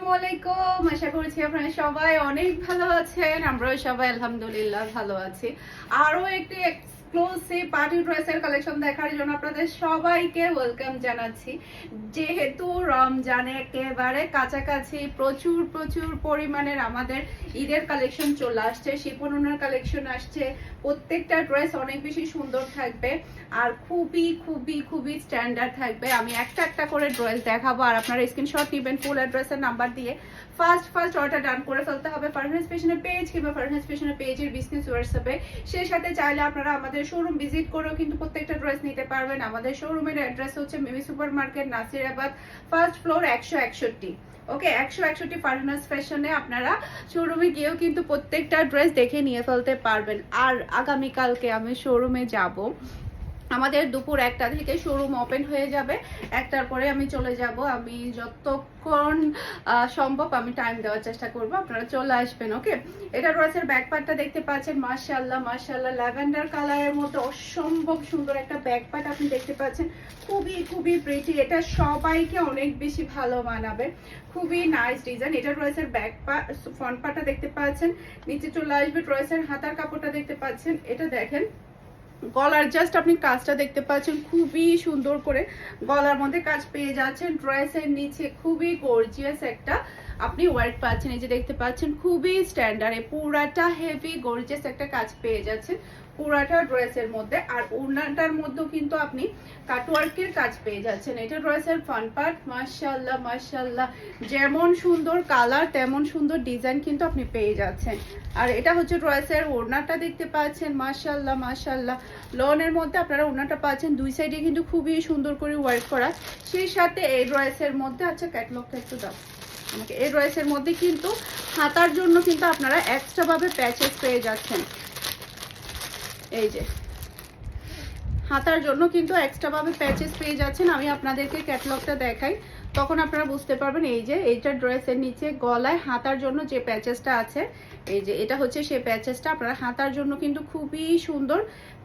আসসালামু আলাইকুম। আশা করছি আপনারা সবাই অনেক ভালো আছেন। আমরাও সবাই আলহামদুলিল্লাহ ভালো আছি। আরও একটি এক্সক্লুসিভ পার্টি ড্রেসের কালেকশন দেখার জন্য আপনাদের সবাইকে ওয়েলকাম জানাচ্ছি। যেহেতু রমজানে একেবারে কাছাকাছি, প্রচুর প্রচুর পরিমাণের আমাদের ঈদের কালেকশন চলে আসছে শিপনুনার কালেকশন আসছে, প্রত্যেকটা ড্রেস অনেক বেশি সুন্দর থাকবে আর খুবই খুবই খুবই স্ট্যান্ডার্ড থাকবে। আমি একটা একটা করে ড্রেস দেখাবো আর আপনারা স্ক্রিনশট নেবেন ফুল অ্যাড্রেসের নাম্বার দিয়ে। ফার্স্ট ফার্স্ট অর্ডার ডান করে ফেলতে হবে ফারহাস ফ্যাশনের পেজ কিংবা ফারহাস ফ্যাশনের পেজের বিজনেস হোয়াটসঅ্যাপে সেই সাথে চাইলে আপনারা আমাদের শোরুম ভিজিট করেও কিন্তু প্রত্যেকটা ড্রেস নিতে পারবেন। আমাদের শোরুমের অ্যাড্রেস হচ্ছে Mimi super market Nasirabad first floor একশো একষট্টি। ওকে, একশো একষট্টি ফারহানাস ফ্যাশনে আপনারা শোরুমে গিয়েও কিন্তু প্রত্যেকটা ড্রেস দেখে নিয়ে ফেলতে পারবেন। আর আগামীকালকে আমি শোরুমে যাব। আমাদের দুপুর একটা থেকে শোরুম ওপেন হয়ে যাবে। একটার পরে আমি চলে যাব। আমি যতক্ষণ সম্ভব আমি টাইম দেওয়ার চেষ্টা করব। আপনারা চলে আসবেন ওকে এটা রয়েছে ব্যাক পার্টটা দেখতে পাচ্ছেন। মার্শাল্লাহ মাশাল্লাহ ল্যাভেন্ডার কালারের মতো অসম্ভব সুন্দর একটা ব্যাক পার্ট আপনি দেখতে পাচ্ছেন। খুবই খুবই প্রিটি এটা সবাইকে অনেক বেশি ভালো মানাবে। খুবই নাইস ডিজাইন এটা রয়েছে ব্যাক পার্ট ফ্রন্ট পার্টটা দেখতে পাচ্ছেন। নিচে চলে আসবে, ড্রেসের হাতার কাপড়টা দেখতে পাচ্ছেন। এটা দেখেন গলার জাস্ট আপনি কাজটা দেখতে পাচ্ছেন, খুবই সুন্দর করে গলার মধ্যে কাজ পেয়ে যাচ্ছেন। ড্রেসের নিচে খুবই গর্জিয়াস একটা আপনি ওয়ার্ক পাচ্ছেন, এই যে দেখতে পাচ্ছেন, খুবই স্ট্যান্ডার্ডে পুরাটা হেভি গর্জিয়াস একটা কাজ পেয়ে যাচ্ছেন। পুরাটা ড্রেসের মধ্যে, আর ওড়নাটার মধ্যেও কিন্তু আপনি কাটওয়ার্কের কাজ পেয়ে যাচ্ছেন। এটা ড্রেসের ফান পার্ট মাশাল্লাহ মাশাল্লাহ যেমন সুন্দর কালার তেমন সুন্দর ডিজাইন কিন্তু আপনি পেয়ে যাচ্ছেন। আর এটা হচ্ছে ড্রেসের ওড়নাটা দেখতে পাচ্ছেন মাশাল্লাহ মাশাল্লাহ লনের মধ্যে আপনারা ওড়নাটা পাচ্ছেন, দুই সাইডে কিন্তু খুবই সুন্দর করে ওয়ার্ক করা। সেই সাথে এই ড্রেসের মধ্যে আচ্ছা ক্যাটলগটা একটু দাও। আমাকে এই ড্রেসের মধ্যে কিন্তু হাতার জন্য কিন্তু আপনারা এক্সট্রা ভাবে প্যাচেস পেয়ে যাচ্ছেন। এই যে। হাতার জন্য কিন্তু এক্সট্রা ভাবে প্যাচেস পেয়ে যাচ্ছেন। আমি আপনাদেরকে ক্যাটলগটা দেখাই। তখন আপনারা বুঝতে পারবেন, এই যে এইটা ড্রেসের নিচে গলায় হাতার জন্য যে প্যাচেসটা আছে এই যে এটা হচ্ছে সেই প্যাচেসটা। আপনারা হাতার জন্য কিন্তু খুবই সুন্দর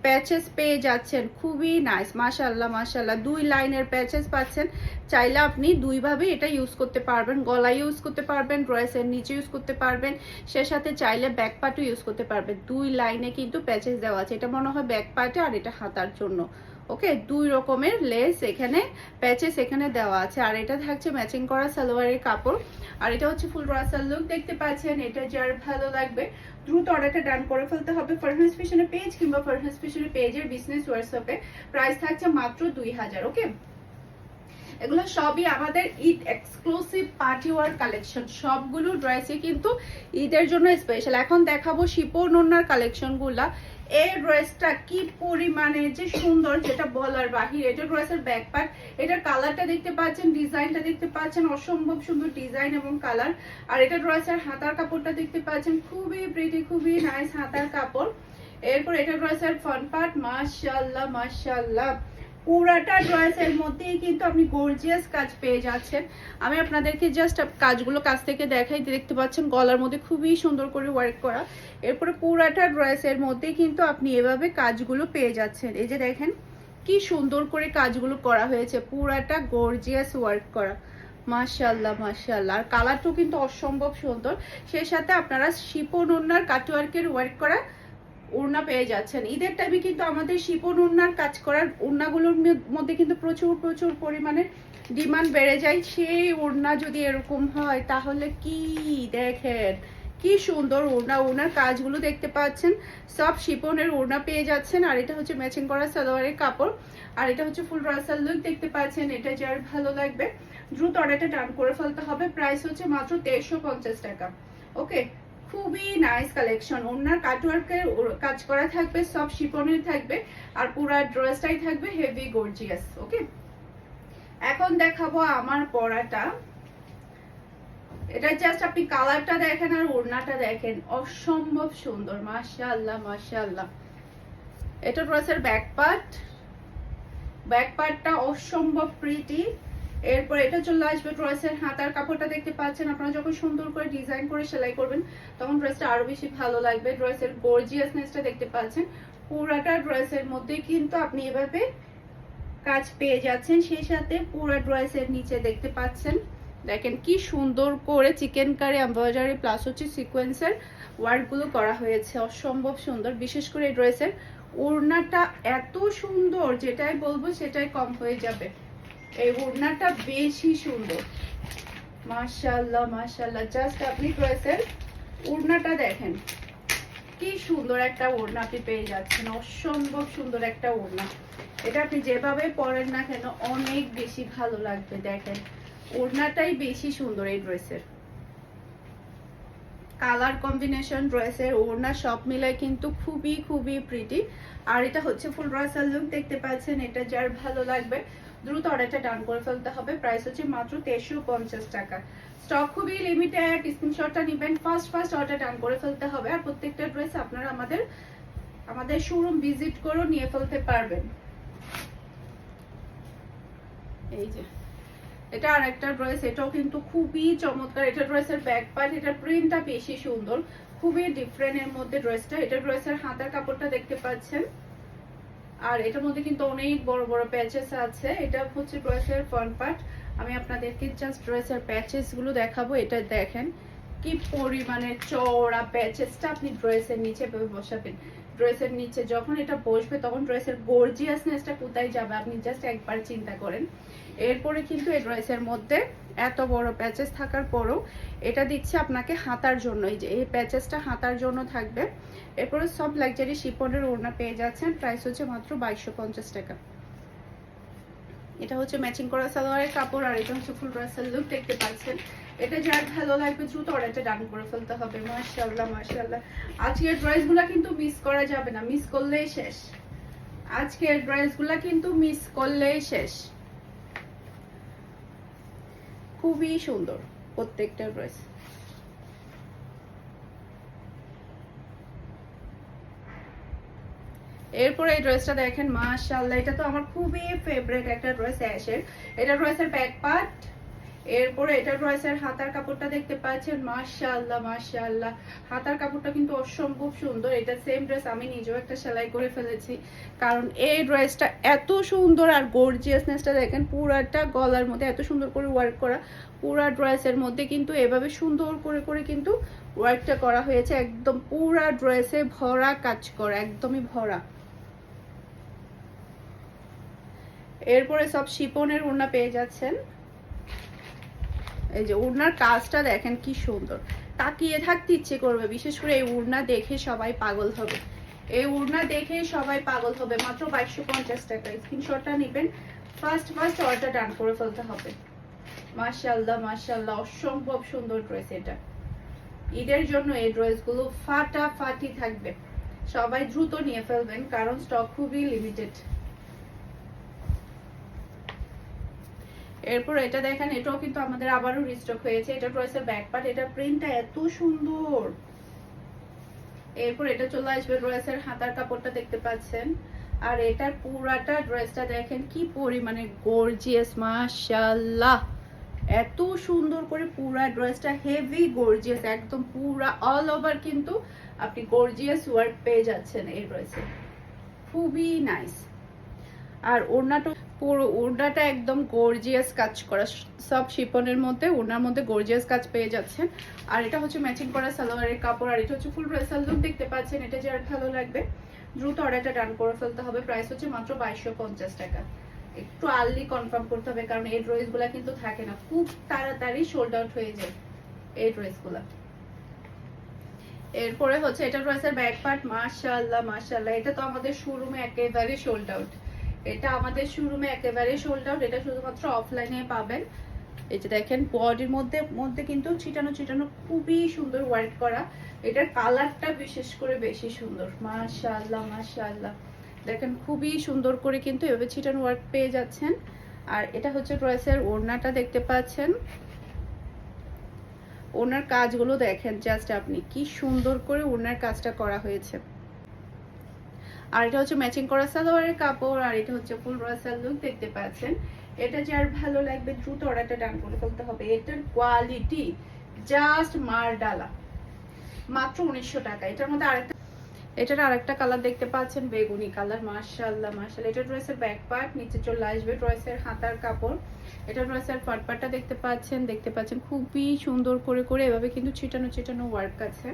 প্যাচেস পেয়ে যাচ্ছেন। খুবই নাইস মাশাল্লাহ মাশাল্লাহ দুই লাইনের প্যাচেস পাচ্ছেন। চাইলে আপনি দুইভাবে এটা ইউজ করতে পারবেন। গলায় ইউজ করতে পারবেন ড্রেসের নিচে ইউজ করতে পারবেন। সে সাথে চাইলে ব্যাক পার্টও ইউজ করতে পারবেন। দুই লাইনে কিন্তু প্যাচেস দেওয়া আছে। এটা মনে হয় ব্যাক পার্টে আর এটা হাতার জন্য। ওকে, দুই রকমের লেস এখানে, প্যাচেস এখানে দেওয়া আছে। আর এটা থাকছে ম্যাচিং করা সালোয়ারের কাপড়। আর এটা হচ্ছে ফুল রাসাল লুক দেখতে পাচ্ছেন, এটা যার ভালো লাগবে। দ্রুত অর্ডারটা ডান করে ফেলতে হবে ফারহাস ফ্যাশনের পেজ কিংবা ফারহাস ফ্যাশনের পেজের বিজনেস হোয়াটসঅ্যাপে প্রাইস থাকছে মাত্র দুই হাজার, ওকে? এগুলো সবই আমাদের Eid exclusive party wear collection সবগুলো ড্রেসই কিন্তু ঈদের জন্য স্পেশাল এখন দেখাবো শিপন ওনার কালেকশনগুলা এই ড্রেসটা কি পরিমাণে যে সুন্দর যেটা বলার বাহির। এটা ড্রেসের ব্যাক পার্ট এটার কালারটা দেখতে পাচ্ছেন, ডিজাইনটা দেখতে পাচ্ছেন, অসম্ভব সুন্দর ডিজাইন এবং কালার আর এটা ড্রেসের হাতার কাপড়টা দেখতে পাচ্ছেন, খুবই প্রিটি খুবই নাইস হাতার কাপড়। এরপর এটা ড্রেসের ফ্রন্ট পার্ট মাশাআল্লাহ মাশাআল্লাহ। পুরাটা ড্রেসের মধ্যেই কিন্তু আপনি গর্জিয়াস কাজ পেয়ে যাচ্ছেন। আমি আপনাদেরকে জাস্ট কাজগুলো কাছ থেকে দেখাই, দেখতে পাচ্ছেন গলার মধ্যে খুবই সুন্দর করে ওয়ার্ক করা। এরপরে পুরাটা ড্রেসের মধ্যেই কিন্তু আপনি এভাবে কাজগুলো পেয়ে যাচ্ছেন। এই যে দেখেন, কি সুন্দর করে কাজগুলো করা হয়েছে, পুরাটা গর্জিয়াস ওয়ার্ক করা। মাশাল্লাহ মাশাল্লাহ আর কালারটাও কিন্তু অসম্ভব সুন্দর। সেই সাথে আপনারা শিপন ওনার কাটওয়ার্কের ওয়ার্ক করা ওড়না পেয়ে যাচ্ছেন। ঈদের টাইমে কিন্তু আমাদের শিপন ওড়নার কাজ করার ওড়নাগুলোর মধ্যে কিন্তু প্রচুর প্রচুর পরিমাণে ডিমান্ড বেড়ে যায়। সেই ওড়না যদি এরকম হয়, তাহলে কি দেখেন? কি সুন্দর ওড়না ওড়নার কাজগুলো দেখতে পাচ্ছেন। সব শিপনের ওড়না পেয়ে যাচ্ছেন। আর এটা হচ্ছে ম্যাচিং করা সালোয়ারের কাপড়। আর এটা হচ্ছে ফুল রাসাল লুক দেখতে পাচ্ছেন। এটা যার ভালো লাগবে। দ্রুত অর্ডারটা ডান করে ফেলতে হবে। প্রাইস হচ্ছে মাত্র দেড়শো টাকা। ওকে খুবই নাইস কালেকশন ওনার কাটওয়ার্কের কাজ করা থাকবে, সব শিপনের থাকবে, আর পুরা ড্রেসটাই থাকবে হেভি গর্জিয়াস ওকে এখন দেখাবো আমার পরাটা। এটা জাস্ট আপনি কালারটা দেখেন আর ওড়নাটা দেখেন। অসম্ভব সুন্দর, মাশাআল্লাহ মাশাআল্লাহ। এটা ড্রেসের ব্যাক পার্ট ব্যাক পার্টটা অসম্ভব প্রিটি এরপর এটা চলে আসবে ড্রেসের হাতার কাপড়টা দেখতে পাচ্ছেন। আপনারা যখন সুন্দর করে ডিজাইন করে সেলাই করবেন, তখন ড্রেসটা আরও বেশি ভালো লাগবে। ড্রেসের গর্জিয়াসনেসটা দেখতে পাচ্ছেন। পুরাটা ড্রেসের মধ্যে কিন্তু আপনি এভাবে কাজ পেয়ে যাচ্ছেন। সেই সাথে পুরো ড্রেসের নিচে দেখতে পাচ্ছেন। দেখেন কি সুন্দর করে চিকেন কারি এমব্রয়ডারি প্লাস হচ্ছে সিকোয়েন্সের ওয়ার্কগুলো করা হয়েছে। অসম্ভব সুন্দর। বিশেষ করে এই ড্রেসের ওড়নাটা এত সুন্দর, যেটাই বলব সেটাই কম হয়ে যাবে। এই ওড়নাটা বেশি সুন্দর। মাশাআল্লাহ মাশাআল্লাহ। জাস্ট আপনি ড্রেসের ওড়নাটা দেখেন। কি সুন্দর একটা ওড়না আপনি পেয়ে যাচ্ছেন। অসম্ভব সুন্দর একটা ওড়না। এটা আপনি যেভাবে পরেন না কেন, অনেক বেশি ভালো লাগবে দেখেন। ওড়নাটাই বেশি সুন্দর এই ড্রেসের কালার কম্বিনেশন ড্রেসের ওড়না সব মিলায় কিন্তু খুবই খুবই প্রিটি আর এটা হচ্ছে ফুল ড্রেসের লুক দেখতে পাচ্ছেন? এটা যার ভালো লাগবে। দ্রুত অর্ডারটা ডান করে ফেলতে হবে। প্রাইস হচ্ছে মাত্র তেরোশো পঞ্চাশ টাকা। স্টক খুবই লিমিটেড স্ক্রিনশটটা নেবেন। ফার্স্ট ফার্স্ট অর্ডার ডান করে ফেলতে হবে আর প্রত্যেকটা ড্রেস আপনারা আমাদের আমাদের শোরুম ভিজিট করেও নিয়ে ফেলতে পারবেন। এই যে, এটা আর একটা ড্রেস এটাও কিন্তু খুবই চমৎকার। এটা ড্রেসের ব্যাক পার্ট এটা প্রিন্টটা বেশি সুন্দর। খুবই ডিফারেন্ট এর মধ্যে ড্রেসটা এটা ড্রেসের হাতার কাপড়টা দেখতে পাচ্ছেন। আর এটার মধ্যে কিন্তু অনেক বড় বড় প্যাচেস আছে। এটা হচ্ছে ড্রেসের ফ্রন্ট পার্ট আমি আপনাদেরকে জাস্ট ড্রেসের প্যাচেসগুলো দেখাবো, এটা দেখেন। কি পরিমাণে চওড়া প্যাচেসটা আপনি ড্রেসের নিচে বসাবেন। ড্রেসের নিচে যখন এটা বসবে তখন ড্রেসের গর্জিয়াসনেসটা কোথায় যাবে? আপনি জাস্ট একবার চিন্তা করেন। এরপরে কিন্তু এই ড্রেসের মধ্যে এত বড় প্যাচেস থাকার পরও এটা দিচ্ছে আপনাকে হাতার জন্য। এই যে, এই প্যাচেসটা হাতার জন্য থাকবে। এরপরে সব লাক্সারি শিপনের ওড়না পেয়ে যাচ্ছেন। প্রাইস হচ্ছে মাত্র বাইশশো পঞ্চাশ টাকা। এটা হচ্ছে ম্যাচিং করা সালোয়ারের কাপড় আর এটা হচ্ছে ফুল ড্রেসের লুক দেখতে পাচ্ছেন। এটা যার ভালো লাগবে দ্রুত অর্ডারটা ডান করে ফেলতে হবে। মাশাআল্লাহ মাশাআল্লাহ। আজকের ড্রেসগুলো কিন্তু মিস করা যাবে না মিস করলেই শেষ। আজকের ড্রেসগুলো কিন্তু মিস করলেই শেষ। খুবই সুন্দর প্রত্যেকটা ড্রেস এরপরে এই ড্রেসটা দেখেন, মাশাআল্লাহ, এটা তো আমার খুবই ফেভারিট একটা ড্রেস অ্যাশের এটা ড্রেসের ব্যাক পার্ট এরপরে এটা ড্রেসের হাতার কাপড়টা দেখতে পাচ্ছেন, মাশাআল্লাহ মাশাআল্লাহ। হাতার কাপড়টা কিন্তু অসম্ভব সুন্দর, এটা সেম ড্রেস আমি নিজেও একটা সেলাই করে ফেলেছি। কারণ এই ড্রেসটা এত সুন্দর আর গর্জিয়াসনেসটা দেখেন, পুরাটা গলার মধ্যে এত সুন্দর করে ওয়ার্ক করা, পুরা ড্রেসের মধ্যে কিন্তু এভাবে সুন্দর করে করে কিন্তু ওয়ার্কটা করা হয়েছে। একদম পুরা ড্রেসে ভরা কাজ করা, একদমই ভরা। এরপরে সব শিপনের ওড়না পেয়ে যাচ্ছেন। এই যে ওড়নার কাজটা দেখেন কি সুন্দর। তাকিয়ে থাকতে ইচ্ছে করবে, বিশেষ করে এই ওড়না দেখে সবাই পাগল হবে। এই ওড়না দেখে সবাই পাগল হবে, মাত্র বাইশশো পঞ্চাশ টাকা। স্ক্রিনশটটা নেবেন। ফার্স্ট ফার্স্ট অর্ডার ডান করে ফেলতে হবে। মার্শাল্লাহ মার্শাল্লাহ অসম্ভব সুন্দর ড্রেস এটা। ঈদের জন্য এই ড্রেসগুলো ফাটাফাটি থাকবে। সবাই দ্রুত নিয়ে ফেলবেন, কারণ স্টক খুবই লিমিটেড এরপর এটা দেখেন, এটাও কিন্তু আমাদের আবারও রিস্টক হয়েছে। এটা ড্রেসের ব্যাক পার্ট এটা প্রিন্টটা এত সুন্দর। এরপর এটা চলে আসবে ড্রেসের হাতার কাপড়টা দেখতে পাচ্ছেন। আর এটার পুরাটা ড্রেসটা দেখেন, কি পরিমাণে গর্জিয়াস মাশাআল্লাহ! এত সুন্দর করে পুরা ড্রেসটা হেভি গর্জিয়াস একদম পুরা অল ওভার কিন্তু আপনি গর্জিয়াস ওয়ার্ক পেয়ে যাচ্ছেন এই ড্রেসে খুবই নাইস আর ওড়নাটা পুরো ওড়নাটা একদম গর্জিয়াস কাজ করা। সব শিপনের মধ্যে ওড়নার মধ্যে গর্জিয়াস কাজ পেয়ে যাচ্ছেন। আর এটা হচ্ছে ম্যাচিং করা সালোয়ারের কাপড়, আর এটা হচ্ছে ফুল ড্রেসাল দেখতে পাচ্ছেন, এটা যার ভালো লাগবে। দ্রুত অর্ডারটা ডান করে ফেলতে হবে। প্রাইস হচ্ছে মাত্র বাইশশো পঞ্চাশ টাকা। একটু আর্লি কনফার্ম করতে হবে, কারণ এই ড্রেসগুলো কিন্তু থাকে না। খুব তাড়াতাড়ি সোল্ড আউট হয়ে যায় এই ড্রেসগুলো এরপরে হচ্ছে এটা ড্রেসের ব্যাক পার্ট মাশাআল্লাহ মাশাআল্লাহ। এটা তো আমাদের শোরুমে একেবারে সোল্ড আউট এটা আমাদের শোরুমে একেবারে সোল্ড আউট এটা শুধুমাত্র অফলাইনে পাবেন। এই যে দেখেন বডির মধ্যে মধ্যে কিন্তু ছিটানো ছিটানো খুবই সুন্দর ওয়ার্ক করা। এটার কালারটা বিশেষ করে বেশি সুন্দর। মাশাআল্লাহ মাশাআল্লাহ। দেখেন, খুবই সুন্দর করে কিন্তু এভাবে ছিটানো ওয়ার্ক পেয়ে যাচ্ছেন। আর এটা হচ্ছে ড্রেসের ওড়নাটা দেখতে পাচ্ছেন। ওনার কাজগুলো দেখেন জাস্ট আপনি কি সুন্দর করে ওনার কাজটা করা হয়েছে। আর এটা হচ্ছে ম্যাচিং করা সালোয়ারের কাপড়, আর এটা হচ্ছে ফুল রসাল লুক দেখতে পাচ্ছেন। এটা যার ভালো লাগবে, দ্রুত অর্ডারটা ডান করে ফেলতে হবে। এটার কোয়ালিটি জাস্ট মার ডালা মাত্র উনিশশো টাকা। এটার মধ্যে আরেকটা এটার আরেকটা কালার দেখতে পাচ্ছেন, বেগুনি কালার মাশাআল্লাহ মার্শাল এটা ড্রেসের ব্যাক পার্ট নিচে চলে আসবে ড্রেসের হাতার কাপড়। এটা ড্রেসের ফ্রন্ট পার্টটা দেখতে পাচ্ছেন দেখতে পাচ্ছেন। খুবই সুন্দর করে করে এভাবে কিন্তু ছিটানো ছিটানো ওয়ার্ক আছে।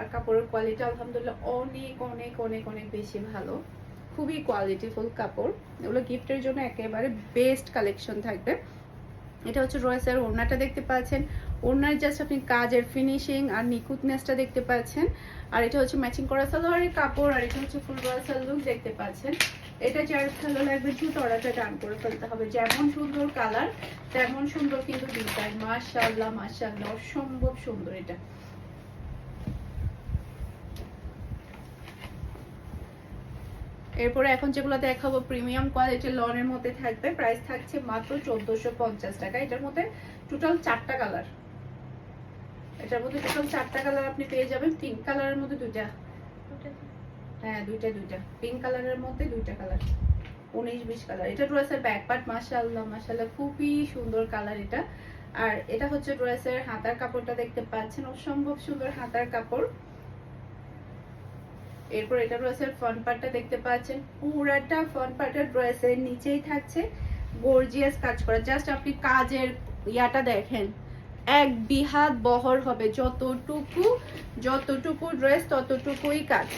আর কাপড়ের কোয়ালিটি আলহামদুলিল্লাহ অনেক অনেক অনেক অনেক বেশি ভালো। খুবই কোয়ালিটিফুল কাপড়। এগুলো গিফটের জন্য একেবারে বেস্ট কালেকশন থাকবে। এটা হচ্ছে রয়েসের ওড়নাটা দেখতে পাচ্ছেন। ওড়নার জাস্ট আপনি কাজের ফিনিশিং আর নিখুঁতনেসটা দেখতে পাচ্ছেন। আর এটা হচ্ছে ম্যাচিং করা সালোয়ারের কাপড় আর এটা হচ্ছে ফুল রয়েসের লুক দেখতে পাচ্ছেন। এটা যার ভালো লাগবে জুত অর্ডারটা ডান করে ফেলতে হবে। যেমন সুন্দর কালার তেমন সুন্দর কিন্তু ডিজাইন মাশাআল্লাহ মাশাআল্লাহ, অসম্ভব সুন্দর এটা। এরপরে এখন যেগুলো দেখাবো প্রিমিয়াম কোয়ালিটির লনের মধ্যে থাকবে। প্রাইস থাকছে মাত্র চোদ্দশো পঞ্চাশ টাকা। এটার মধ্যে টোটাল চারটা কালার এটার মধ্যে টোটাল চারটা কালার আপনি পেয়ে যাবেন। পিঙ্ক কালারের মধ্যে দুইটা। হ্যাঁ দুইটা দুইটা। পিঙ্ক কালারের মধ্যে দুইটা কালার উনিশ বিশ কালার এটা ড্রেসের ব্যাক পার্ট মাশাআল্লাহ মাশাআল্লাহ খুবই সুন্দর কালার এটা। আর এটা হচ্ছে ড্রেসের হাতার কাপড়টা দেখতে পাচ্ছেন। অসম্ভব সুন্দর হাতার কাপড়। এরপর এটা ড্রেসের ফ্রন্ট পার্টটা দেখতে পাচ্ছেন। পুরাটা ফ্রন্ট পার্টের ড্রেসের নিচেই থাকছে গর্জিয়াস কাজ করা। জাস্ট আপনি কাজের ইয়াটা দেখেন, এক বিহাত বহর হবে। যতটুকু যতটুকু ড্রেস ততটুকুই কাজ।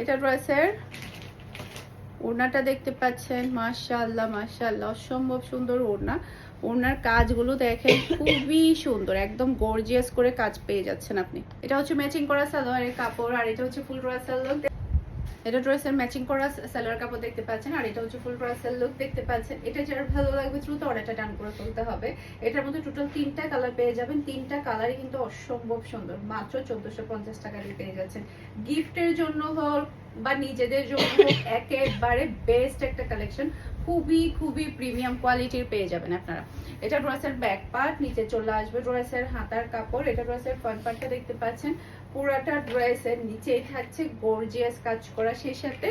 এটা ড্রেসের ওড়নাটা দেখতে পাচ্ছেন। মাশাআল্লাহ মাশাআল্লাহ, অসম্ভব সুন্দর ওড়না। ওড়নার কাজগুলো দেখেন খুবই সুন্দর, একদম গর্জিয়াস করে কাজ পেয়ে যাচ্ছেন আপনি। এটা হচ্ছে ম্যাচিং করা সালোয়ারের কাপড়, আর এটা হচ্ছে ফুল ড্রেসের লুক এটা ড্রেসের ম্যাচিং করা সালোয়ার কাপড় দেখতে পাচ্ছেন, আর এটা হচ্ছে ফুল ড্রেসের লুক দেখতে পাচ্ছেন। এটা যার ভালো লাগবে দ্রুত অর্ডারটা ডান করে ফেলতে হবে। এটার মধ্যে টোটাল তিনটা কালার পেয়ে যাবেন। তিনটা কালারই কিন্তু অসম্ভব সুন্দর। মাত্র চোদ্দশো পঞ্চাশ টাকা দিয়ে পেয়ে যাচ্ছেন। গিফটের জন্য হোক বা নিজেদের জন্য একেবারে বেস্ট একটা কালেকশন খুবই খুবই প্রিমিয়াম কোয়ালিটির পেয়ে যাবেন আপনারা। এটা ড্রেসের ব্যাক পার্ট নিচে চলে আসবে ড্রেসের হাতার কাপড়। এটা ড্রেসের ফ্রন্ট পার্টটা দেখতে পাচ্ছেন। পুরাটা ড্রেসের নিচেই থাকছে গর্জিয়াস কাজ করা। সেই সাথে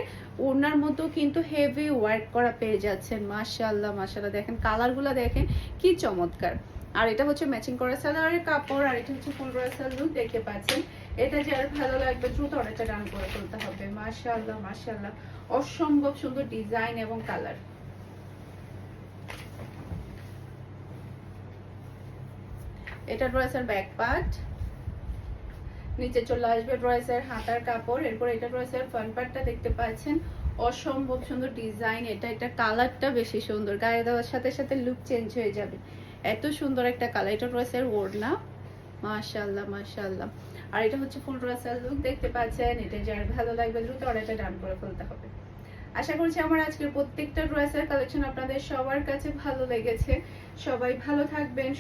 ওনার মতো কিন্তু হেভি ওয়ার্ক করা পেয়ে যাচ্ছেন। মাশাআল্লাহ মাশাআল্লাহ। দেখেন কালারগুলো দেখেন, কি চমৎকার। আর এটা হচ্ছে ম্যাচিং করা সালোয়ারের কাপড়, আর এটা হচ্ছে ফুল ড্রেসের লুক দেখতে পাচ্ছেন। এটা যার ভালো লাগবে, দ্রুত অর্ডারটা ডান করে ফেলতে হবে। মাশাআল্লাহ মাশাআল্লাহ। অসম্ভব সুন্দর ডিজাইন এবং কালার এটা ড্রেসের ব্যাক পার্ট নিচে চলে আসবে ড্রেসের হাতার কাপড়। এরপর এটা ফ্রন্ট পার্টটা দেখতে পাচ্ছেন। অসম্ভব সুন্দর ডিজাইন এটা এটা কালারটা বেশি সুন্দর। গায়ে দেওয়ার সাথে সাথে লুক চেঞ্জ হয়ে যাবে। এত সুন্দর একটা কালার এটা ওড়না আর এটা হচ্ছে ফুল ড্রেসের লুক দেখতে পাচ্ছেন। এটা যার ভালো লাগবে দ্রুত অর্ডারটা ডান করে ফেলতে হবে। আশা করছি আমার আজকের প্রত্যেকটা ড্রেসের কালেকশন আপনাদের সবার কাছে ভালো লেগেছে। সবাই ভালো থাকবেন